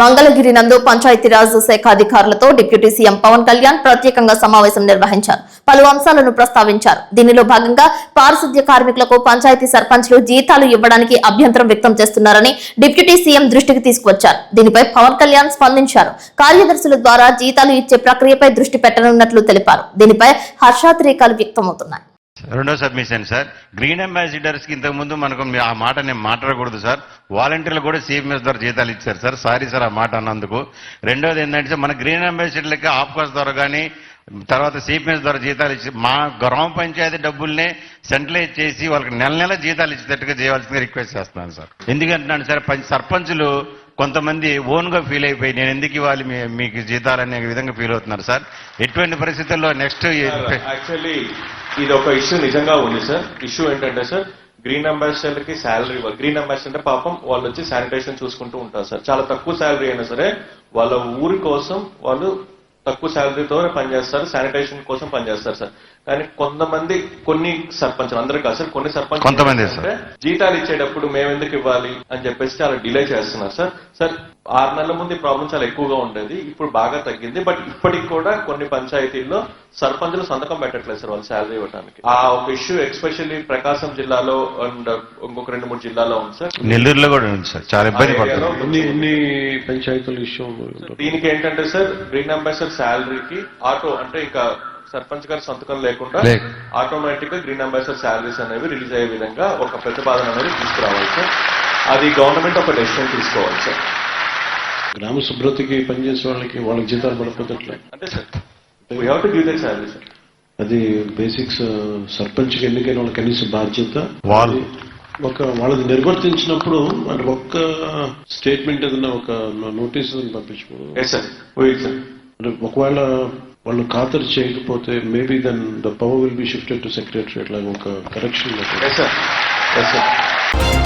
మంగళగిరి నందు పంచాయతీరాజ్ శాఖ అధికారులతో డిప్యూటీ సీఎం పవన్ కళ్యాణ్ ప్రత్యేకంగా సమావేశం నిర్వహించారు. పలు అంశాలను ప్రస్తావించారు. దీనిలో భాగంగా పారిశుద్ధ్య కార్మికులకు పంచాయతీ సర్పంచ్లు జీతాలు ఇవ్వడానికి అభ్యంతరం వ్యక్తం చేస్తున్నారని డిప్యూటీ సీఎం దృష్టికి తీసుకువచ్చారు దీనిపై పవన్ కళ్యాణ్ స్పందించారు. కార్యదర్శుల ద్వారా జీతాలు ఇచ్చే ప్రక్రియపై దృష్టి పెట్టనున్నట్లు తెలిపారు. దీనిపై హర్షాతిరేకాలు వ్యక్తమవుతున్నాయి. రెండో సబ్మిషన్ సార్. గ్రీన్ అంబాసిడర్స్కి ఇంతకుముందు మనకు ఆ మాట నేను మాట్లాడకూడదు సార్. వాలంటీర్లు కూడా సిఎంఎస్ ద్వారా జీతాలు ఇచ్చారు సార్. సారీ సార్ ఆ మాట అన్నందుకు. రెండోది ఏంటంటే సార్ మన గ్రీన్ అంబాసిడర్లకి ఆఫ్కోర్స్ ద్వారా కానీ తర్వాత సిపిఎస్ ద్వారా జీతాలు ఇచ్చి మా గ్రామ పంచాయతీ డబ్బుల్నే సెంట్రలైజ్ చేసి వాళ్ళకి నెల నెల జీతాలు ఇచ్చేటట్టుగా చేయవలసిందిగా రిక్వెస్ట్ చేస్తున్నాను సార్. ఎందుకంటున్నాను సార్ పం- సర్పంచులు కొంతమంది ఓన్గా ఫీల్ అయిపోయి నేను ఎందుకు ఇవ్వాలి? మీకు జీతాలు అనే విధంగా ఫీల్ అవుతున్నారు సార్. ఎటువంటి పరిస్థితుల్లో నెక్స్ట్ యాక్చువల్లీ ఇది ఒక ఇష్యూ నిజంగా ఉంది సార్ ఇష్యూ ఏంటంటే సార్ గ్రీన్ అంబాసిడర్కి శాలరీ గ్రీన్ అంబాసిడర్ పాపం వాళ్ళు వచ్చి శానిటేషన్ చూసుకుంటూ ఉంటారు సార్ చాలా తక్కువ శాలరీ అయినా సరే వాళ్ళ ఊరి కోసం వాళ్ళు తక్కువ శాలరీతో పనిచేస్తారు శానిటేషన్ కోసం పనిచేస్తారు సార్. కానీ కొంతమంది కొన్ని సర్పంచ్ అందరూ కాదు సార్ కొన్ని సర్పంచ్ కొంతమంది సార్. జీతాలు ఇచ్చేటప్పుడు మేము ఎందుకు ఇవ్వాలి అని చెప్పేసి చాలా డిలే చేస్తున్నారు సార్. సార్ ఆరు నెలల ముందు ఈ ప్రాబ్లం చాలా ఎక్కువగా ఉండేది ఇప్పుడు బాగా తగ్గింది బట్ ఇప్పటికి కూడా కొన్ని పంచాయతీల్లో సర్పంచులు సంతకం పెట్టట్లేదు సార్ వాళ్ళు శాలరీ ఇవ్వడానికి ఆ ఒక ఇష్యూ ఎస్పెషల్లీ ప్రకాశం జిల్లాలో అండ్ ఇంకొక రెండు మూడు జిల్లాలో ఉంది సార్. నెల్లూరులో కూడా ఉంది సార్ చాలా ఇబ్బంది పడుతుంది. దీనికి ఏంటంటే సార్ గ్రీన్ అంబాసిడర్ శాలరీకి ఆటో అంటే ఇంకా సర్పంచ్ గారి సంతకం లేకుండా లేక. ఆటోమేటిక్గా గ్రీన్ అంబాసిడర్ శాలరీస్ అనేవి రిలీజ్ అయ్యే విధంగా ఒక ప్రతిపాదన అనేది తీసుకురావాలి సార్. అది గవర్నమెంట్ ఒక డెసిషన్ తీసుకోవాలి సార్. గ్రామ శుభ్రతకి పనిచేసే వాళ్ళకి వాళ్ళకి జీతాలు పడిపోతట్లే అంటే sir we have to give that salary sir అది బేసిక్స్ సర్పంచ్కి ఎన్నికైన వాళ్ళ కనీస బాధ్యత. వాళ్ళు. ఒక వాళ్ళది నిర్వర్తించినప్పుడు అంటే ఒక్క స్టేట్మెంట్ ఏదైనా ఒక నోటీస్ పంపించకూడదు. ఒకవేళ వాళ్ళు ఖాతరు చేయకపోతే maybe then the power will be shifted to secretary అట్లా ఒక కరెక్షన్ సార్